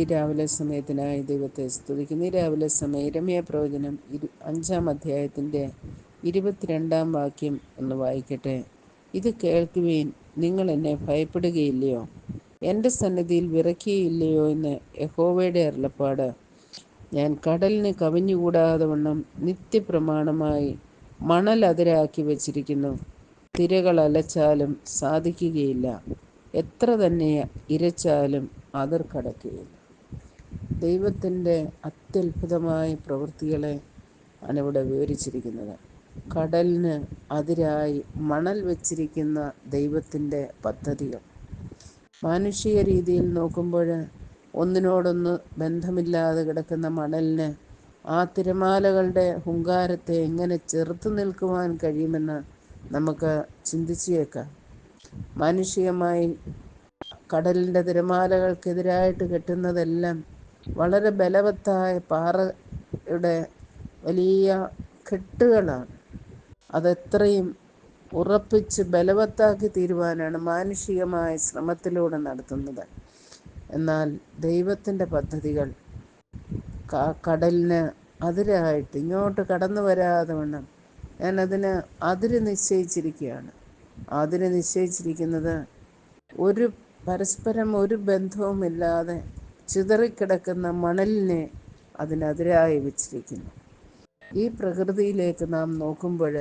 രാവിലെ സമയത്തിനായി ദൈവത്തെ സ്തുതിക്കുന്നു. ഈ രാവിലെ സമയം ഇരമയ പ്രവചനം ഇരു അഞ്ചാം അധ്യായത്തിന്റെ ഇരുപത്തിരണ്ടാം വാക്യം ഒന്ന് വായിക്കട്ടെ. ഇത് കേൾക്കുവീൻ നിങ്ങൾ എന്നെ ഭയപ്പെടുകയില്ലയോ? എന്റെ സന്നിധിയിൽ വിറയ്ക്കുകയില്ലയോ എന്ന് യഹോവയുടെ അരുളപ്പാട്. ഞാൻ കടലിന് കവിഞ്ഞുകൂടാതെ വണ്ണം നിത്യപ്രമാണമായി മണൽ അതിരാക്കി വച്ചിരിക്കുന്നു. തിരകൾ അലച്ചാലും സാധിക്കുകയില്ല. എത്ര തന്നെ ഇരച്ചാലും അതിർ കടക്കുകയില്ല. ദൈവത്തിന്റെ അത്യത്ഭുതമായ പ്രവൃത്തികളെ ആണ് ഇവിടെ വിവരിച്ചിരിക്കുന്നത്. കടലിന് അതിരായി മണൽ വച്ചിരിക്കുന്ന ദൈവത്തിന്റെ പദ്ധതികൾ. മാനുഷിക രീതിയിൽ നോക്കുമ്പോൾ ഒന്നിനോടൊന്ന് ബന്ധമില്ലാതെ കിടക്കുന്ന മണലിന് ആ തിരമാലകളുടെ ഹുങ്കാരത്തെ എങ്ങനെ ചെറുത്തു നിൽക്കുവാൻ കഴിയുമെന്ന് നമുക്ക് ചിന്തിച്ചേക്കാം. മാനുഷികമായി കടലിന്റെ തിരമാലകൾക്കെതിരായിട്ട് കെട്ടുന്നതെല്ലാം വളരെ ബലവത്തായ പാറയുടെ വലിയ കെട്ടുകളാണ്. അതെത്രയും ഉറപ്പിച്ച് ബലവത്താക്കി തീരുവാനാണ് മാനുഷികമായ ശ്രമത്തിലൂടെ നടത്തുന്നത്. എന്നാൽ ദൈവത്തിന്റെ പദ്ധതികൾ കടലിന് അതിരായിട്ട് ഇങ്ങോട്ട് കടന്നു വരാതെ വണ്ണം ഞാൻ അതിന് അതിര് നിശ്ചയിച്ചിരിക്കുകയാണ്. അതിര് നിശ്ചയിച്ചിരിക്കുന്നത് ഒരു പരസ്പരം ഒരു ബന്ധവുമില്ലാതെ ചിതറിക്കിടക്കുന്ന മണലിനെ അതിനെതിരായി വെച്ചിരിക്കുന്നു. ഈ പ്രകൃതിയിലേക്ക് നാം നോക്കുമ്പോൾ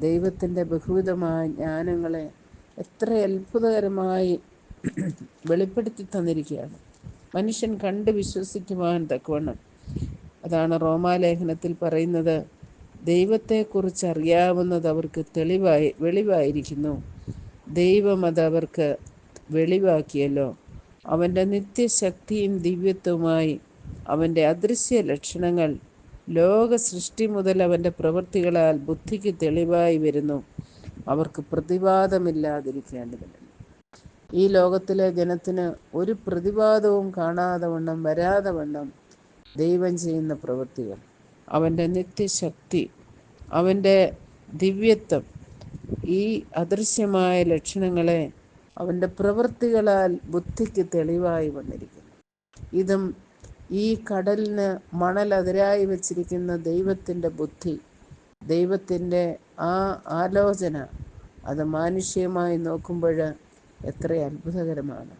ദൈവത്തിന്റെ ബഹുവിധമായ ജ്ഞാനങ്ങളെ എത്ര അത്ഭുതകരമായി വെളിപ്പെടുത്തി തന്നിരിക്കുകയാണ്. മനുഷ്യൻ കണ്ട് വിശ്വസിക്കുവാൻ തക്കവണ്ണം. അതാണ് റോമാലേഖനത്തിൽ പറയുന്നത് ദൈവത്തെക്കുറിച്ച് അറിയാവുന്നത് അവർക്ക് തെളിവായി വെളിവായിരിക്കുന്നു. ദൈവം അത് അവർക്ക് വെളിവാക്കിയല്ലോ. അവന്റെ നിത്യശക്തിയും ദിവ്യത്വമായി അവന്റെ അദൃശ്യ ലക്ഷണങ്ങൾ ലോക സൃഷ്ടി മുതൽ അവന്റെ പ്രവൃത്തികളാൽ ബുദ്ധിക്ക് തെളിവായി വരുന്നു. അവർക്ക് പ്രതിവാദമില്ലാതിരിക്കേണ്ടതില്ല. ഈ ലോകത്തിലെ ജനത്തിന് ഒരു പ്രതിവാദവും കാണാതെ വണ്ണം വരാതെ വണ്ണം ദൈവം ചെയ്യുന്ന പ്രവൃത്തികൾ. അവന്റെ നിത്യശക്തി അവന്റെ ദിവ്യത്വം ഈ അദൃശ്യമായ ലക്ഷണങ്ങളെ അവന്റെ പ്രവൃത്തികളാൽ ബുദ്ധിക്ക് തെളിവായി വന്നിരിക്കുന്നു. ഇതും ഈ കടലിന് മണലതിരായി വച്ചിരിക്കുന്ന ദൈവത്തിന്റെ ബുദ്ധി ദൈവത്തിന്റെ ആ ആലോചന അത് മാനുഷ്യമായി നോക്കുമ്പോൾ എത്ര അത്ഭുതകരമാണ്.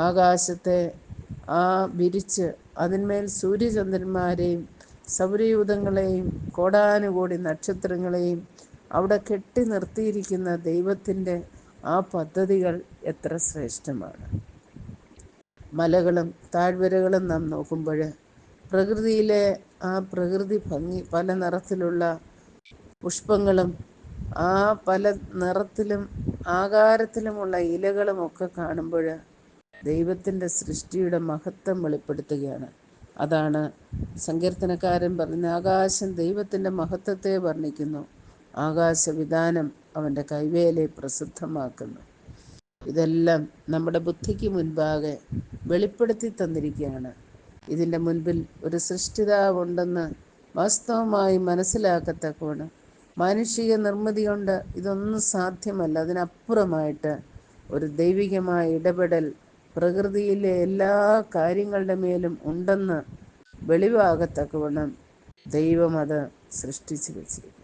ആകാശത്തെ ആ വിരിച്ച് അതിന്മേൽ സൂര്യചന്ദ്രന്മാരെയും സൗരയൂഥങ്ങളെയും കോടാനുകോടി നക്ഷത്രങ്ങളെയും അവിടെ കെട്ടി നിർത്തിയിരിക്കുന്ന ദൈവത്തിന്റെ ആ പദ്ധതികൾ എത്ര ശ്രേഷ്ഠമാണ്. മലകളും താഴ്വരകളും നാം നോക്കുമ്പോൾ പ്രകൃതിയിലെ ആ പ്രകൃതി ഭംഗി പല നിറത്തിലുള്ള പുഷ്പങ്ങളും ആ പല നിറത്തിലും ആകാരത്തിലുമുള്ള ഇലകളും ഒക്കെ കാണുമ്പോൾ ദൈവത്തിന്റെ സൃഷ്ടിയുടെ മഹത്വം വെളിപ്പെടുത്തുകയാണ്. അതാണ് സങ്കീർത്തനക്കാരൻ പറഞ്ഞ ആകാശം ദൈവത്തിന്റെ മഹത്വത്തെ വർണിക്കുന്നു. ആകാശവിധാനം അവന്റെ കൈവേലെ പ്രസിദ്ധമാക്കുന്നു. ഇതെല്ലാം നമ്മുടെ ബുദ്ധിക്ക് മുൻപാകെ വെളിപ്പെടുത്തി തന്നിരിക്കുകയാണ്. ഇതിന്റെ മുൻപിൽ ഒരു സൃഷ്ടിതാവുണ്ടെന്ന് വാസ്തവമായി മനസ്സിലാക്കത്തക്കവണ്ണം മാനുഷിക നിർമ്മിതി കൊണ്ട് ഇതൊന്നും സാധ്യമല്ല. അതിനപ്പുറമായിട്ട് ഒരു ദൈവികമായ ഇടപെടൽ പ്രകൃതിയിലെ എല്ലാ കാര്യങ്ങളുടെ മേലും ഉണ്ടെന്ന് വെളിവാകത്തക്കവണ്ണം ദൈവം അത് സൃഷ്ടിച്ചു വെച്ചിരിക്കുന്നു.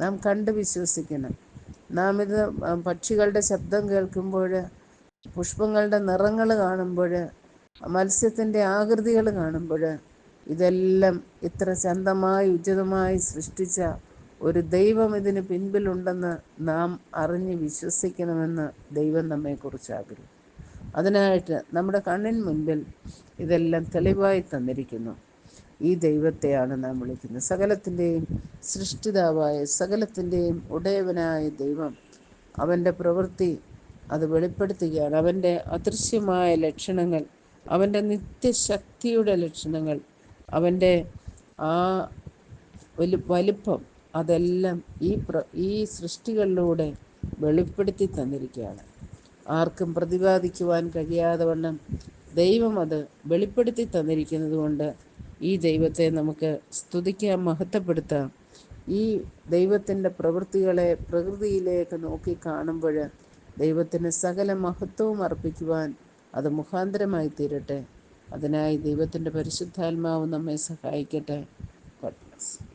നാം കണ്ട് വിശ്വസിക്കണം. നാം ഇത് പക്ഷികളുടെ ശബ്ദം കേൾക്കുമ്പോൾ പുഷ്പങ്ങളുടെ നിറങ്ങൾ കാണുമ്പോൾ മത്സ്യത്തിന്റെ ആകൃതികൾ കാണുമ്പോൾ ഇതെല്ലാം ഇത്ര ചന്തമായി ഉചിതമായി സൃഷ്ടിച്ച ഒരു ദൈവം ഇതിന് പിൻപിലുണ്ടെന്ന് നാം അറിഞ്ഞ് വിശ്വസിക്കണമെന്ന് ദൈവം നമ്മെക്കുറിച്ച് ആഗ്രഹിക്കും അതിനായിട്ട് നമ്മുടെ കണ്ണിന് മുൻപിൽ ഇതെല്ലാം തെളിവായി തന്നിരിക്കുന്നു. ഈ ദൈവത്തെയാണ് നാം വിളിക്കുന്നത്. സകലത്തിന്റെയും സൃഷ്ടിതാവായ സകലത്തിന്റെയും ഉടയവനായ ദൈവം അവന്റെ പ്രവൃത്തി അത് വെളിപ്പെടുത്തുകയാണ്. അവന്റെ അദൃശ്യമായ ലക്ഷണങ്ങൾ അവന്റെ നിത്യശക്തിയുടെ ലക്ഷണങ്ങൾ അവന്റെ ആ വലി വലിപ്പം അതെല്ലാം ഈ പ്ര ഈ സൃഷ്ടികളിലൂടെ വെളിപ്പെടുത്തി തന്നിരിക്കുകയാണ്. ആർക്കും പ്രതിപാദിക്കുവാൻ കഴിയാതെ വണ്ണം ദൈവം അത് വെളിപ്പെടുത്തി തന്നിരിക്കുന്നത് കൊണ്ട് ഈ ദൈവത്തെ നമുക്ക് സ്തുതിക്കാം മഹത്വപ്പെടുത്താം ഈ ദൈവത്തിന്റെ പ്രവൃത്തികളെ പ്രകൃതിയിലേക്ക് നോക്കി കാണുമ്പോൾ ദൈവത്തിന് സകല മഹത്വവും അർപ്പിക്കുവാൻ അത് മുഖാന്തരമായി തീരട്ടെ. അതിനായി ദൈവത്തിന്റെ പരിശുദ്ധാത്മാവ് നമ്മെ സഹായിക്കട്ടെ. ഗോഡ്